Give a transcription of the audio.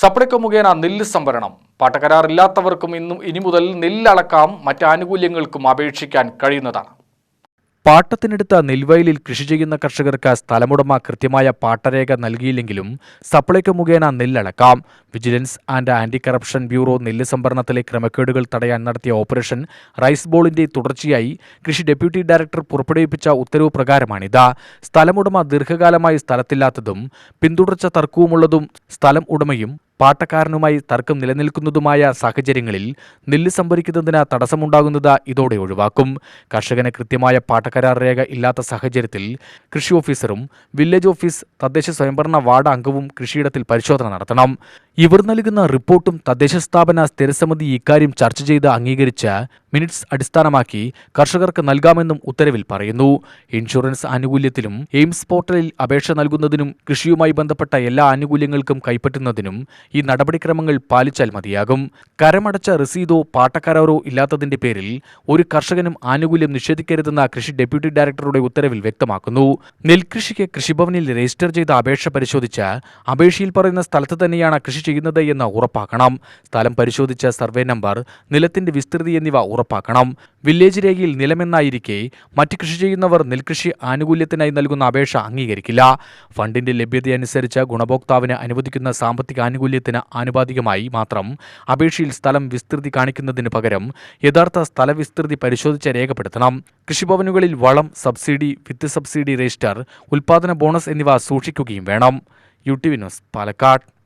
സപ്ലൈകോ മുഖേന നെല്ല് സംഭരണം പാട്ടക്കരാറില്ലാത്തവർക്കും ഇന്നും ഇനി മുതൽ നെല്ലളക്കാം മറ്റ് ആനുകൂല്യങ്ങൾക്കും അപേക്ഷിക്കാൻ കഴിയുന്നതാണ്. പാട്ടത്തിനെടുത്ത നെൽവയലിൽ കൃഷി ചെയ്യുന്ന കർഷകർക്ക് സ്ഥലമുടമ കൃത്യമായ പാട്ടരേഖ നൽകിയില്ലെങ്കിലും സപ്ലൈകോ മുഖേന നെല്ലളക്കാം. Vigilance and anti corruption bureau നെല്ല് സംഭരണത്തിലെ ക്രമക്കേടുകൾ തടയാൻ നടത്തിയ ഓപ്പറേഷൻ റൈസ് ബോളിന്റെ തുടർച്ചയായി കൃഷി ഡെപ്യൂട്ടി ഡയറക്ടർ പുറപ്പെടുവിപ്പിച്ച ഉത്തരവ് പ്രകാരമാണിത്. സ്ഥലമുടമ ദീർഘകാലമായി സ്ഥലത്തില്ലാത്തതും പിന്തുടർച്ച തർക്കവുമുള്ളതും സ്ഥലം ഉടമയും പാട്ടക്കാരനുമായി തർക്കം നിലനിൽക്കുന്നതുമായ സാഹചര്യങ്ങളിൽ നെല്ല് സംഭരിക്കുന്നതിന് തടസ്സമുണ്ടാകുന്നത് ഇതോടെ ഒഴിവാക്കും. കർഷകന് കൃത്യമായ പാട്ടക്കരാർ രേഖ ഇല്ലാത്ത സാഹചര്യത്തിൽ കൃഷി ഓഫീസറും വില്ലേജ് ഓഫീസ് തദ്ദേശ സ്വയംഭരണ വാർഡ് അംഗവും കൃഷിയിടത്തിൽ പരിശോധന നടത്തണം. ഇവർ നൽകുന്ന റിപ്പോർട്ടും തദ്ദേശ സ്ഥാപന സ്ഥിരസമിതി ഇക്കാര്യം ചർച്ച ചെയ്ത് അംഗീകരിച്ച മിനിറ്റ്സ് അടിസ്ഥാനമാക്കി കർഷകർക്ക് നൽകാമെന്നും ഉത്തരവിൽ പറയുന്നു. ഇൻഷുറൻസ് ആനുകൂല്യത്തിലും എയിംസ് പോർട്ടലിൽ അപേക്ഷ നൽകുന്നതിനും കൃഷിയുമായി ബന്ധപ്പെട്ട എല്ലാ ആനുകൂല്യങ്ങൾക്കും കൈപ്പറ്റുന്നതിനും ഈ നടപടിക്രമങ്ങൾ പാലിച്ചാൽ മതിയാകും. കരമടച്ച റസീദോ പാട്ടക്കരാറോ ഇല്ലാത്തതിന്റെ പേരിൽ ഒരു കർഷകനും ആനുകൂല്യം നിഷേധിക്കരുതെന്ന കൃഷി ഡെപ്യൂട്ടി ഡയറക്ടറുടെ ഉത്തരവിൽ വ്യക്തമാക്കുന്നു. നെൽകൃഷിക്ക് കൃഷിഭവനിൽ രജിസ്റ്റർ ചെയ്ത അപേക്ഷ പരിശോധിച്ച് അപേക്ഷയിൽ പറയുന്ന സ്ഥലത്ത് തന്നെയാണ് കൃഷി ചെയ്യുന്നത് എന്ന് ഉറപ്പാക്കണം. സ്ഥലം പരിശോധിച്ച സർവേ നമ്പർ നിലത്തിന്റെ വിസ്തൃതി എന്നിവ ഉറപ്പാക്കണം. വില്ലേജ് രേഖയിൽ നിലമെന്നായിരിക്കെ മറ്റ് കൃഷി ചെയ്യുന്നവർ നെൽകൃഷി ആനുകൂല്യത്തിനായി നൽകുന്ന അപേക്ഷ അംഗീകരിക്കില്ല. ഫണ്ടിന്റെ ലഭ്യതയനുസരിച്ച് ഗുണഭോക്താവിന് അനുവദിക്കുന്ന സാമ്പത്തിക ആനുകൂല്യത്തിന് ആനുപാതികമായി മാത്രം അപേക്ഷയിൽ സ്ഥലം വിസ്തൃതി കാണിക്കുന്നതിന് പകരം യഥാർത്ഥ സ്ഥലവിസ്തൃതി പരിശോധിച്ച് രേഖപ്പെടുത്തണം. കൃഷിഭവനുകളിൽ വളം സബ്സിഡി വിത്ത് സബ്സിഡി രജിസ്റ്റർ ഉൽപാദന ബോണസ് എന്നിവ സൂക്ഷിക്കുകയും വേണം. U T V news Palakkad.